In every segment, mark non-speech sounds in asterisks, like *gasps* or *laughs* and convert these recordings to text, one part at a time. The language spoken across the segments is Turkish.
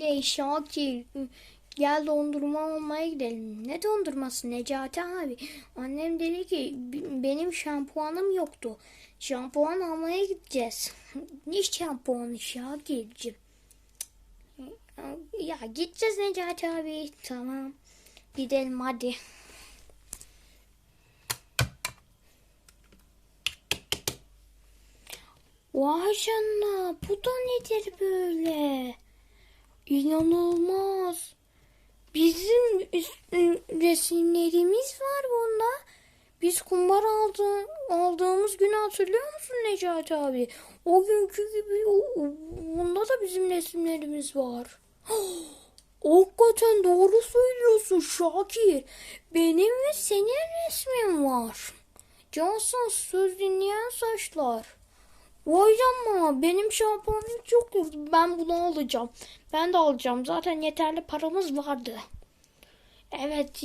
Oley Şakir. Gel dondurma almaya gidelim. Ne dondurması Necati abi? Annem dedi ki "B- benim şampuanım yoktu. Şampuan almaya gideceğiz. *laughs* ne şampuanı Şakir'cim? Ya gideceğiz Necati abi. Tamam. Gidelim hadi. Vay canına bu da nedir böyle? İnanılmaz. Bizim resimlerimiz var bunda. Biz kumbar aldı, aldığımız günü hatırlıyor musun Necati abi? O günkü gibi bunda da bizim resimlerimiz var. *gasps* Hakikaten doğru söylüyorsun Şakir. Benim ve senin resmin var. Johnson söz dinleyen saçlar. Vay canına benim şampuanım çok yok. Ben bunu alacağım. Ben de alacağım. Zaten yeterli paramız vardı. Evet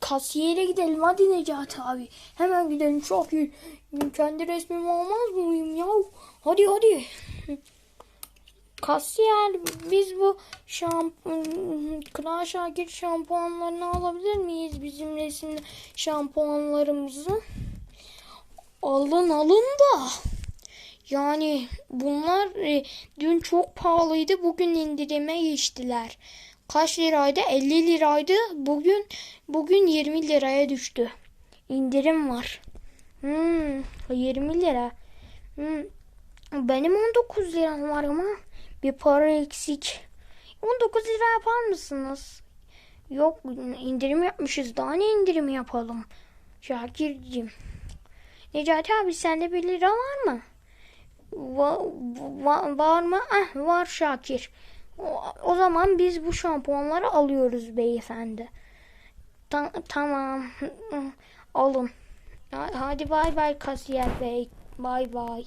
kasiyere gidelim hadi Necati abi. Hemen gidelim çok iyi. Kendi resmimi almaz mıyım ya? Hadi hadi. Kasiyer biz bu şampuan Kral Şakir şampuanlarını alabilir miyiz? Bizim resimli şampuanlarımızı. Alın alın da. Yani bunlar e, dün çok pahalıydı. Bugün indirime geçtiler. Kaç liraydı? 50 liraydı. Bugün bugün 20 liraya düştü. İndirim var. Hmm, 20 lira. Hmm. Benim 19 liram var ama bir para eksik. 19 lira yapar mısınız? Yok indirim yapmışız. Daha ne indirimi yapalım? Şakir'cim. Necati abi sende 1 lira var mı? Va- va- var mı? Ah, var Şakir. O, o zaman biz bu şampuanları alıyoruz beyefendi. Ta- tamam. Alın. Ha- Hadi bay bay kasiyer bey. Bay bay.